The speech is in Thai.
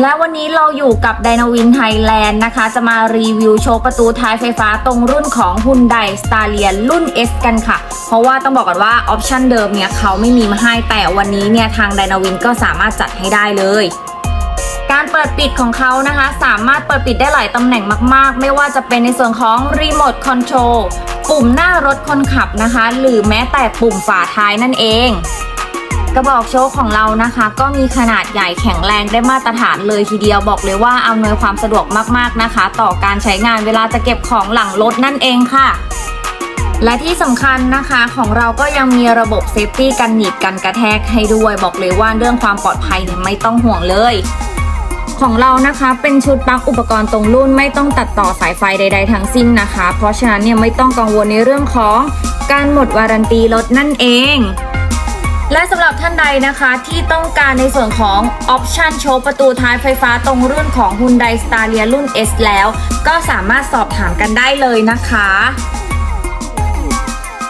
และวันนี้เราอยู่กับ d y n a w i n Thailand นะคะ จะมารีวิวโชว์ประตูท้ายไฟฟ้าตรงรุ่นของ Hyundai Staria รุ่น S กันค่ะ เพราะว่าต้องบอกก่อนว่าออปชันเดิมเนี่ยเขาไม่มีมาให้แต่วันนี้เนี่ยทาง d y n a w i n ก็สามารถจัดให้ได้เลยการเปิดปิดของเขานะคะ สามารถเปิดปิดได้หลายตำแหน่งมาก ๆ ไม่ว่าจะเป็นในส่วนของรีโมทคอนโทรลปุ่มหน้ารถคนขับนะคะ หรือแม้แต่ปุ่มฝาท้ายนั่นเอง กระบอกโชคของเรานะคะ ก็มีขนาดใหญ่แข็งแรงได้มาตรฐานเลยทีเดียวบอกเลยว่าอำนวยความสะดวกมากๆนะคะ ต่อการใช้งานเวลาจะเก็บของหลังรถนั่นเองค่ะและที่สำคัญนะคะของเราก็ยังมีระบบเซฟตี้กันหนีบกันกระแทกให้ด้วย บอกเลยว่าเรื่องความปลอดภัยเนี่ยไม่ต้องห่วงเลย ของเรานะคะเป็นชุดปลั๊กอุปกรณ์ตรงรุ่นไม่ต้องตัดต่อสายไฟใด ๆ ทั้งสิ้นนะคะ เพราะฉะนั้นเนี่ยไม่ต้องกังวลในเรื่องของการหมดวารันตีรถนั่นเอง และสำหรับท่านใดนะคะที่ต้องการในส่วนของออปชันโชว์ประตูท้ายไฟฟ้าตรงรุ่นของ Hyundai Staria รุ่น S แล้ว ก็สามารถสอบถามกันได้เลยนะคะ